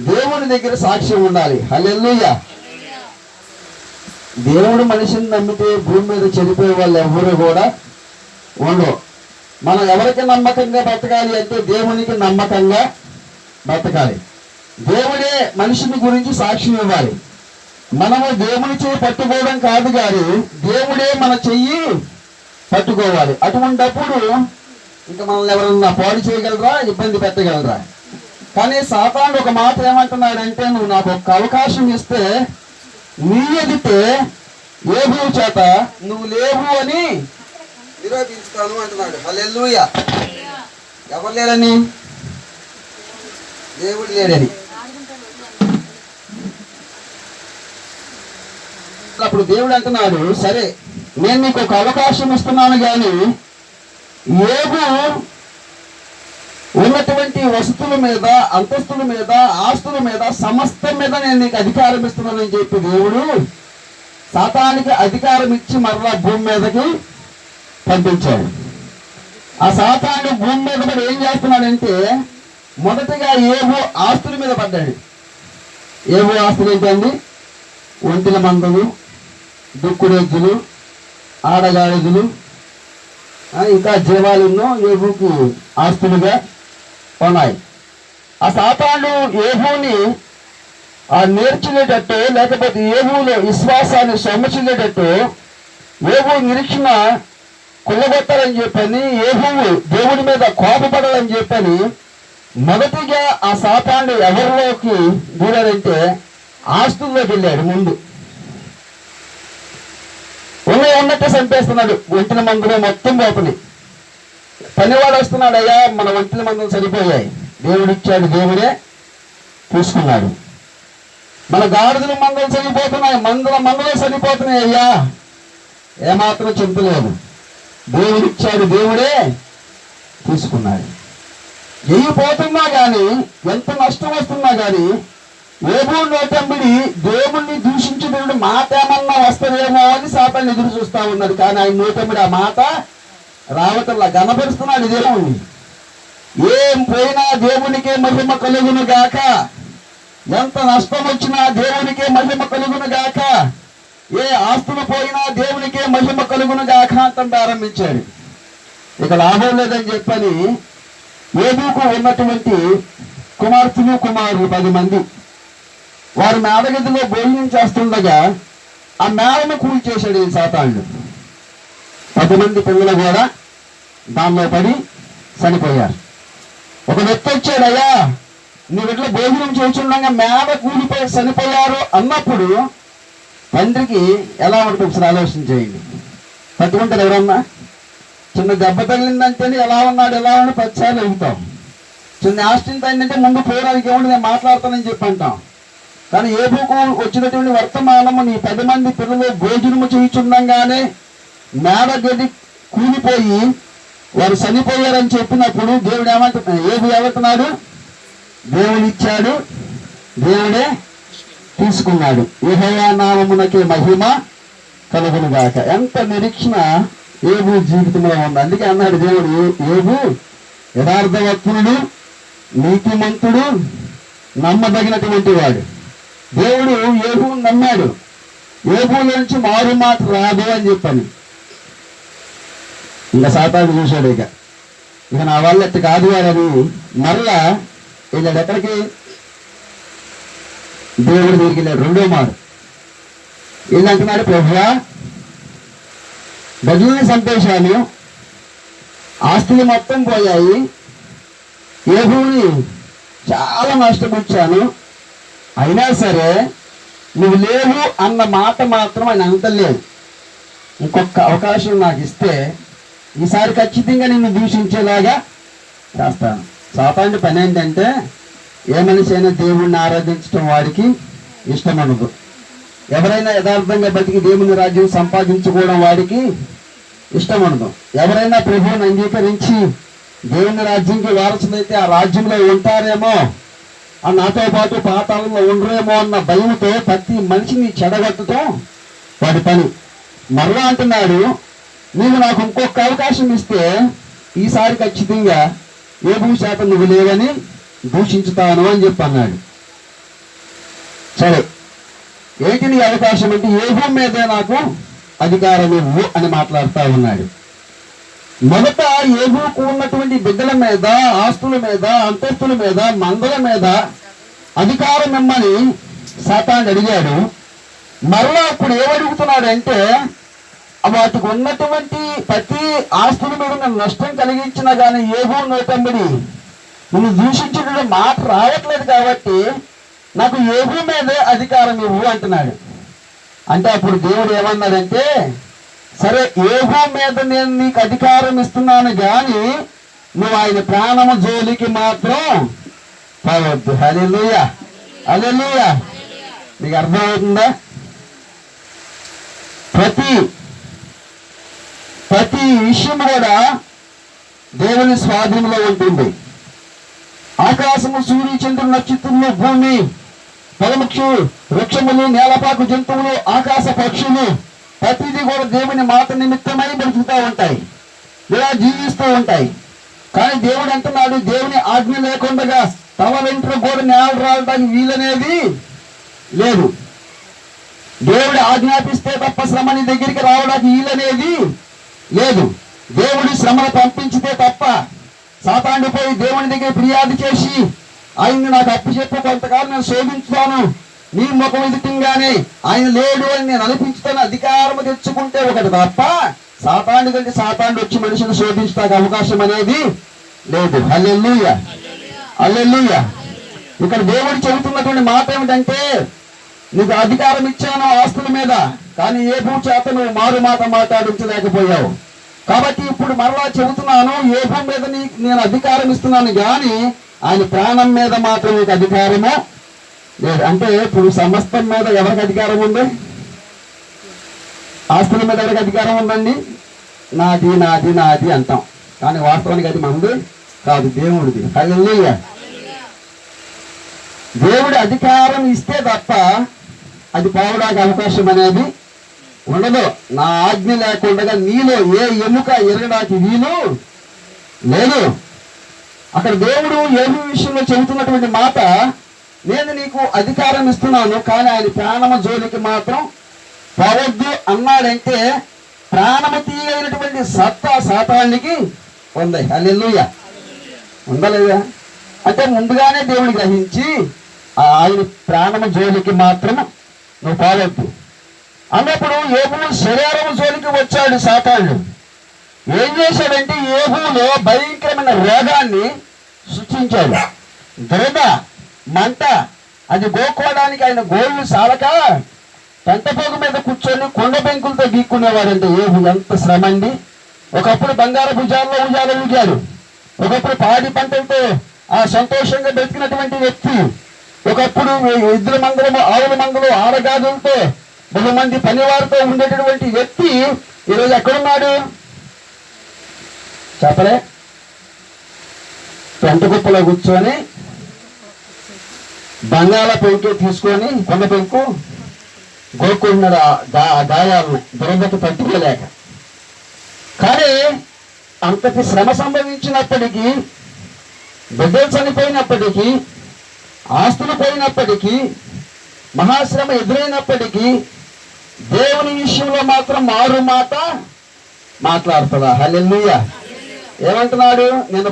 దేవుని దగ్గర సాక్ష్యం ఉండాలి. హల్లెల్లుయ్య దేవుడు మనిషిని నమ్మితే భూమి మీద చనిపోయే వాళ్ళు ఎవరు కూడా ఉండరు. మనం ఎవరికి నమ్మకంగా బ్రతకాలి అంటే దేవునికి నమ్మకంగా బ్రతకాలి దేవుడే మనిషిని గురించి సాక్ష్యం ఇవ్వాలి. మనము దేవుని చేయి పట్టుకోవడం కాదు కానీ దేవుడే మన చెయ్యి పట్టుకోవాలి. అటువంటప్పుడు ఇంకా మనల్ని ఎవరన్నా పాడు చేయగలరా? ఇబ్బంది పెట్టగలరా? కానీ సాతాను ఒక మాట ఏమంటున్నాడంటే నువ్వు నాకు ఒక అవకాశం ఇస్తే నీ ఎదితే ఏబు చేత నువ్వు లేవు అని నిరూపించుతాను అంటున్నాడు. హల్లెలూయ. ఎవరు లేరని? దేవుడు లేడని. అప్పుడు దేవుడు అంటున్నాడు సరే నేను నీకు ఒక అవకాశం ఇస్తున్నాను కానీ ఏబు ఉన్నటువంటి వసతుల మీద అంతస్తుల మీద ఆస్తుల మీద సమస్తం మీద నేను నీకు అధికారం ఇస్తున్నానని చెప్పి దేవుడు సాతానికి అధికారం ఇచ్చి మరలా భూమి మీదకి పంపించాడు. ఆ సాతాను భూమి మీద పడి ఏం చేస్తున్నాడంటే మొదటగా ఏవో ఆస్తుల మీద పడ్డాడు. ఏవో ఆస్తులు ఏంటండి? ఒంటిల మందలు దుక్కుడెద్దులు ఆడగాడిదులు ఇంకా జీవాలు ఎన్నో ఆస్తులుగా ఉన్నాయి ఆ సాతాను ఏహూని ఆ నేర్చుకునేటట్టు లేకపోతే ఏహూలో విశ్వాసాన్ని సొమ్మచిల్లేటట్టు ఏహూ నిరీక్షణ కుల్లగొట్టాలని చెప్పని ఏబు దేవుడి మీద కోపపడాలని చెప్పని మొదటిగా ఆ సాతాన్ని ఎవరిలోకి దూరారంటే ఆస్తుల్లోకి వెళ్ళాడు ముందు. ఉన్న ఉన్నట్టు చంపేస్తున్నాడు ఒంటిన మందులో మొత్తం లోపలి పనివాడు వస్తున్నాడు అయ్యా మన ఒంటిన మందులు సరిపోయాయి. దేవుడు ఇచ్చాడు దేవుడే తీసుకున్నాడు మన గాడిదల మందులు చనిపోతున్నాయి మందుల మందులు సరిపోతున్నాయి అయ్యా. ఏమాత్రం చింతలేదు దేవుడు ఇచ్చాడు దేవుడే తీసుకున్నాడు ఎయ్యి పోతున్నా కానీ ఎంత నష్టం వస్తున్నా కానీ ఏబో నోటంబిడి దేవుణ్ణి దూషించినటువంటి మాట ఏమన్నా వస్తుందేమో అని సాతాన్ని ఎదురు చూస్తా ఉన్నాడు. కానీ ఆయన నోటంబిడి ఆ మాట రావటంలా గనపరుస్తున్నాడు దేవుణ్ణి ఏం పోయినా దేవునికే మహిమ కలుగును గాక. ఎంత నష్టం వచ్చినా దేవునికే మహిమ కలుగును గాక. ఏ ఆస్తులు పోయినా దేవునికే మహిమ కలుగును గాక అంతం ప్రారంభించాడు ఇక లాభం లేదని చెప్పని ఏబూకు ఉన్నటువంటి కుమార్తెలు కుమారులు పది మంది. వారు మేడగదిలో భోజనం చేస్తుండగా ఆ మేడను కూల్చేశాడు ఈ సాతాళ్ళు పది మంది పిల్లలు కూడా దానిలో పడి చనిపోయారు. ఒక వ్యక్తి వచ్చాడయ్యా నీ నువ్వు ఇట్లా భోజనం చేస్తుండగా మేడ కూలిపోయి చనిపోయారు అన్నప్పుడు తండ్రికి ఎలా ఉంటుంది ఒకసారి ఆలోచన చేయండి. పట్టుకుంటారు ఎవరన్నా? చిన్న దెబ్బ తగిలిందంటేనే ఎలా ఉన్నాడు ఎలా ఉన్నాడు? పచ్చాలు అడుగుతాం. చిన్న యాక్సిడెంట్ అయిందంటే ముందు పోరానికి ఏమంటే నేను మాట్లాడతానని చెప్పి అంటాం. కానీ ఏ బుకు వచ్చినటువంటి వర్తమానము నీ పది మంది పిల్లలు భోజనము చేయించుండగానే మేడ కూలిపోయి వారు చనిపోయారని చెప్పినప్పుడు దేవుడు ఏమంటున్నాడు? ఏది ఏమంటున్నాడు దేవుడు ఇచ్చాడు దేవుడే తీసుకున్నాడు. యెహోవా నామమునకి మహిమ కలుగునుగాక. ఎంత నిరీక్షణ ఏబు జీవితంలో ఉంది. అందుకే అన్నాడు దేవుడు ఏబు యథార్థవత్తుడు నీతిమంతుడు నమ్మదగినటువంటి వాడు. దేవుడు ఏబు నమ్మాడు. ఏబు నుంచి మారు మాట రాదు అని చెప్పాను. ఇంకా సాతాను చూశాడు ఇక. ఇక నా వల్ల ఎత్తు కాదు అని మరలా వెళ్ళాడు ఎక్కడికి? దేవుడు దగ్గరికి వెళ్ళాడు. రెండో మారు ఏంటంటున్నాడు అంటున్నాడు ప్రభువా గదుల్ని చంపేశాను ఆస్తులు మొత్తం పోయాయి. ఏ భూమిని చాలా నష్టపరిచాను అయినా సరే నువ్వు లేవు అన్న మాట మాత్రం ఆయన అంతలేదు ఇంకొక అవకాశం నాకు ఇస్తే ఈసారి ఖచ్చితంగా నిన్ను దూషించేలాగా చేస్తాను. సాతాను పని ఏంటంటే ఏ మనిషి అయినా దేవుణ్ణి ఆరాధించడం వారికి ఇష్టం అనదు ఎవరైనా యథార్థంగా బతికి దేవుని రాజ్యం సంపాదించుకోవడం వారికి ఇష్టం అనదు ఎవరైనా ప్రభువుని అంగీకరించి దేవుని రాజ్యంకి వారసులైతే ఆ రాజ్యంలో ఉంటారేమో ఆ నాతో పాటు పాతాళంలో ఉండరేమో అన్న భయంతో ప్రతి మనిషిని చెడగొట్టడం వాడి పని. మరలా అంటున్నాడు నీవు నాకు ఇంకొక అవకాశం ఇస్తే ఈసారి ఖచ్చితంగా ఏ భూమి శాతం నువ్వు లేవని దూషించుతాను అని చెప్పి అన్నాడు. సరే ఏంటి నీ అవకాశం అంటే ఏ భూమి మీదే నాకు అధికారం ఇవ్వు అని మాట్లాడుతూ ఉన్నాడు. మొదట ఏబూకు ఉన్నటువంటి బిడ్డల మీద ఆస్తుల మీద అంతస్తుల మీద మందల మీద అధికారం ఇమ్మని శాతాన్ని అడిగాడు. మరలా అప్పుడు ఏమడుగుతున్నాడు అంటే వాటికి ఉన్నటువంటి ప్రతి ఆస్తుల మీద నేను నష్టం కలిగించిన కానీ ఏవో నోటంబడి నువ్వు దూషించడం మాట రావట్లేదు కాబట్టి నాకు ఏబూ మీదే అధికారం ఇవ్వు అంటున్నాడు. అంటే అప్పుడు దేవుడు ఏమన్నాడంటే సరే ఏహో మీద నేను నీకు అధికారం ఇస్తున్నాను కానీ నువ్వు ఆయన ప్రాణము జోలికి మాత్రం పోవద్దు. హల్లెలూయ. హల్లెలూయ. నీకు అర్థమవుతుందా? ప్రతి ప్రతి విషయం కూడా దేవుని స్వాధీనంలో ఉంటుంది. ఆకాశము సూర్య చంద్రుడు నక్షత్రములు భూమి పదముక్షు వృక్షములు నేలపాకు జంతువులు ఆకాశ పక్షులు ప్రతిదీ కూడా దేవుని మాట నిమిత్తమై బ్రతుకుతూ ఉంటాయి. ఇలా జీవిస్తూ ఉంటాయి. కానీ దేవుడు అంటున్నాడు దేవుని ఆజ్ఞ లేకుండా తమ వెంట్రు కూడా నేల రావడానికి వీలనేది లేదు. దేవుడు ఆజ్ఞాపిస్తే తప్ప శ్రమ నీ దగ్గరికి రావడానికి వీలనేది లేదు. దేవుడి శ్రమను పంపించితే తప్ప సాతాండిపోయి దేవుని దగ్గర ఫిర్యాదు చేసి ఆయన నాకు అప్పు చెప్పి కొంతకాలం నేను శోభించుతాను. నీ ముఖం ఎదుటంగానే ఆయన లేడు అని నేను అనిపించుతాను. అధికారం తెచ్చుకుంటే ఒకటి తప్ప సాతాండు కంటే సాతాండు వచ్చి మనిషిని శోధించడానికి అవకాశం అనేది లేదు. హల్లెలూయ. హల్లెలూయ. ఇక్కడ దేవుడు చెబుతున్నటువంటి మాట ఏమిటంటే నీకు అధికారం ఇచ్చాను ఆస్తుల మీద. కానీ ఏ భూ చేత నువ్వు మారు మాట మాట్లాడించలేకపోయావు. కాబట్టి ఇప్పుడు మరలా చెబుతున్నాను ఏ భూమి మీద నీకు నేను అధికారం ఇస్తున్నాను కానీ ఆయన ప్రాణం మీద మాత్రం నీకు అధికారము లేదు. అంటే ఇప్పుడు సమస్తం మీద ఎవరికి అధికారం ఉంది? ఆస్తుల మీద ఎవరికి అధికారం ఉందండి? నాది నాది నాది అంటాం. కానీ వాస్తవానికి అది మనది కాదు దేవుడిది. హల్లెలూయ. దేవుడి అధికారం ఇస్తే తప్ప అది పోవడానికి అవకాశం అనేది ఉండదు. నా ఆజ్ఞ లేకుండా నీలో ఏ ఎముక ఎరగడానికి వీలు లేదు. అక్కడ దేవుడు ఏమి విషయంలో చెబుతున్నటువంటి మాట నేను నీకు అధికారం ఇస్తున్నాను కానీ ఆయన ప్రాణమ జోలికి మాత్రం పోవద్దు అన్నాడంటే ప్రాణమ తీయైనటువంటి సత్తా శాతానికి ఉంది. అల్లెలుయ ఉందా లేదా అంటే ముందుగానే దేవుడు గ్రహించి ఆ ఆయన ప్రాణమ జోలికి మాత్రం నువ్వు పోవద్దు. అన్నప్పుడు ఏబు శరీరం జోలికి వచ్చాడు సాతాళ్ళు ఏం చేశాడంటే ఏబులో భయంకరమైన రోగాన్ని సృష్టించాడు. దురద మంట అది గోకోవడానికి ఆయన గోళ్ళు సాలక పెంటపోగు మీద కూర్చొని కొండ బెంకులతో గీక్కునేవాడంటే ఏబు ఎంత శ్రమ అండి. ఒకప్పుడు బంగారు భుజాల్లో ఉజాలు ఊగాడు. ఒకప్పుడు పాడి పంటలతో ఆ సంతోషంగా బతికినటువంటి వ్యక్తి. ఒకప్పుడు ఎద్దుల మంగళము ఆవుల మంగళం ఆడగాదులతో బహుమంది పనివారితో ఉండేటటువంటి వ్యక్తి ఈరోజు ఎక్కడున్నాడు? చెప్పలే. పెంట కుప్పలో కూర్చొని బంగాళ పెంకు తీసుకొని కొండ పెంకు గోకున్నాడు ఆ గా- ఆ గాయాలని దురదకు తట్టుకోలేక. కానీ అంతటి శ్రమ సంభవించినప్పటికీ బిడ్డలు చనిపోయినప్పటికీ ఆస్తులు పోయినప్పటికీ మహాశ్రమ ఎదురైనప్పటికీ దేవుని విషయంలో మాత్రం మారు మాట మాట్లాడుతుందా హలెల్లుయ్య ఏమంటున్నాడు? నేను